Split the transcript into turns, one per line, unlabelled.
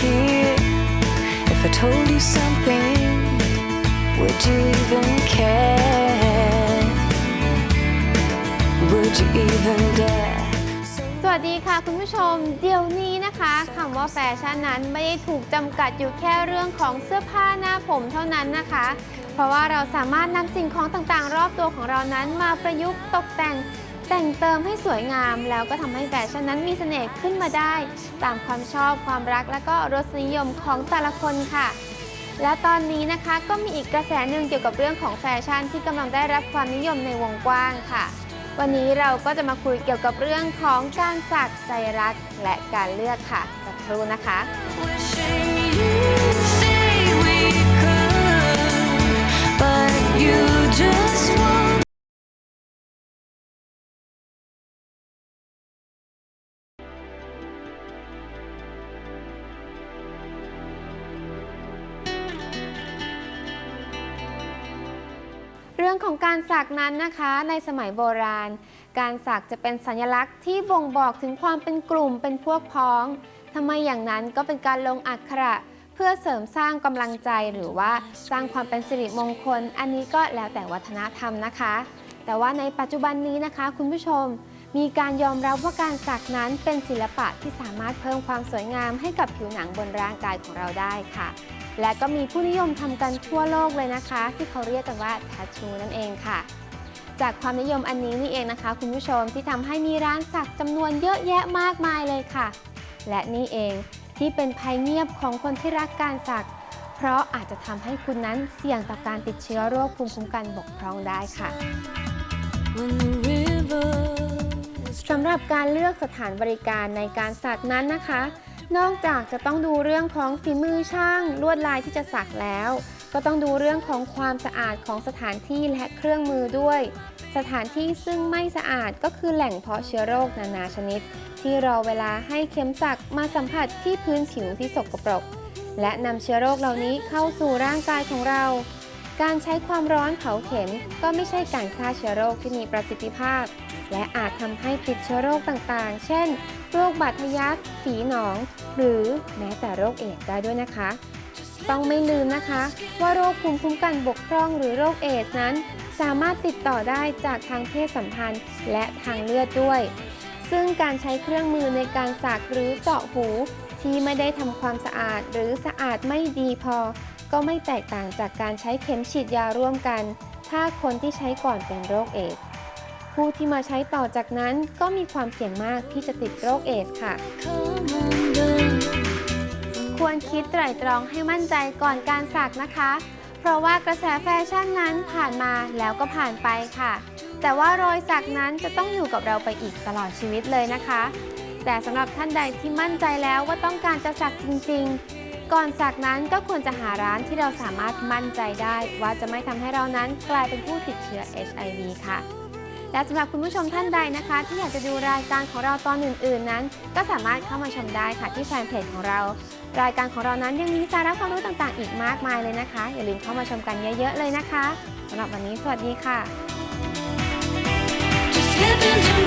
here? If I told you something, would you even care? Would you even dare?
สวัสดีค่ะคุณผู้ชม เดี๋ยวนี้นะคะคำว่าแฟชั่นนั้นไม่ได้ถูกจำกัดอยู่แค่เรื่องของเสื้อผ้าหน้าผมเท่านั้นนะคะ เพราะว่าเราสามารถนำสิ่งของต่างๆ รอบตัวของเรานั้นมาประยุกต์ตกแต่ง แต่งเติมให้สวยงามแล้วก็ทำให้แฟชั่นนั้นมีเสน่ห์ขึ้นมาได้ ตามความชอบความรักและก็รสนิยมของแต่ละคนค่ะ และตอนนี้นะคะก็มีอีกกระแสหนึ่งเกี่ยวกับเรื่องของแฟชั่นที่กำลังได้รับความนิยมในวงกว้างค่ะ วันนี้เราก็จะมาคุยเกี่ยวกับเรื่องของการสักใจรักและการเลือกค่ะสักครู่นะคะ องของการสักนั้นนะคะ ในสมัยโบราณ การสักจะเป็นสัญลักษณ์ที่บ่งบอกถึงความเป็นกลุ่มเป็นพวกพ้องทำไมอย่างนั้นก็เป็นการลงอักขระเพื่อเสริมสร้างกำลังใจหรือว่าสร้างความเป็นสิริมงคล อันนี้ก็แล้วแต่วัฒนธรรมนะคะ แต่ว่าในปัจจุบันนี้นะคะ คุณผู้ชม มีการยอมรับว่าการสักนั้นเป็นศิลปะที่สามารถเพิ่มความสวยงามให้กับผิวหนังบนร่างกายของเราได้ค่ะ และก็มีผู้นิยมทำกันทั่วโลกเลยนะคะ ที่เขาเรียกกันว่า t ท t ทูนั่นเองค่ะ จากความนิยมอันนี้นี่เองนะคะ คุณผู้ชมที่ทำให้มีร้านสักจำนวนเยอะแยะมากมายเลยค่ะ และนี่เองที่เป็นภัยเงียบของคนที่รักการสัก เพราะอาจจะทำให้คุณนั้นเสี่ยงต่อการติดเชื้อโรคภูมิคุ้มกันบกพร่องได้ค่ะำหรับการเลือกสถานบริการในการสักนั้นนะคะ นอกจากจะต้องดูเรื่องของฝีมือช่าง ลวดลายที่จะสักแล้ว ก็ต้องดูเรื่องของความสะอาดของสถานที่และเครื่องมือด้วย สถานที่ซึ่งไม่สะอาดก็คือแหล่งเพาะเชื้อโรคนานาชนิด ที่รอเวลาให้เข็มสักมาสัมผัสที่พื้นผิวที่สกปรก และนำเชื้อโรคเหล่านี้เข้าสู่ร่างกายของเราการใช้ความร้อนเผาเข็มก็ไม่ใช่การฆ่าเชื้อโรคที่มีประสิทธิภาพ และอาจทำให้ติดเชื้อโรคต่างๆ เช่น โรคบาดทะยักฝีหนอง หรือแม้แต่โรคเอดส์ได้ด้วยนะคะ ต้องไม่ลืมนะคะ ว่าโรคภูมิคุ้มกันบกพร่องหรือโรคเอดส์นั้น สามารถติดต่อได้จากทางเพศสัมพันธ์และทางเลือดด้วย ซึ่งการใช้เครื่องมือในการสักหรือเจาะหูที่ไม่ได้ทำความสะอาดหรือสะอาดไม่ดีพอ ก็ไม่แตกต่างจากการใช้เข็มฉีดยาร่วมกัน ถ้าคนที่ใช้ก่อนเป็นโรคเอดส์ ผู้ที่มาใช้ต่อจากนั้นก็มีความเสี่ยงมากที่จะติดโรคเอดส์ค่ะ ควรคิดไตร่ตรองให้มั่นใจก่อนการสักนะคะ เพราะว่ากระแสแฟชั่นนั้นผ่านมาแล้วก็ผ่านไปค่ะ แต่ว่ารอยสักนั้นจะต้องอยู่กับเราไปอีกตลอดชีวิตเลยนะคะ แต่สำหรับท่านใดที่มั่นใจแล้วว่าต้องการจะสักจริงๆก่อนสักนั้นก็ควรจะหาร้านที่เราสามารถมั่นใจได้ ว่าจะไม่ทำให้เรานั้นกลายเป็นผู้ติดเชื้อ HIV ค่ะ และสำหรับคุณผู้ชมท่านใดนะคะ ที่อยากจะดูรายการของเราตอนอื่น ๆ นั้น ก็สามารถเข้ามาชมได้ค่ะที่แฟนเพจของเรา รายการของเรานั้นยังมีสาระความรู้ต่างๆ อีกมากมายเลยนะคะ อย่าลืมเข้ามาชมกันเยอะ ๆ เลยนะคะสำหรับวันนี้สวัสดีค่ะ
Just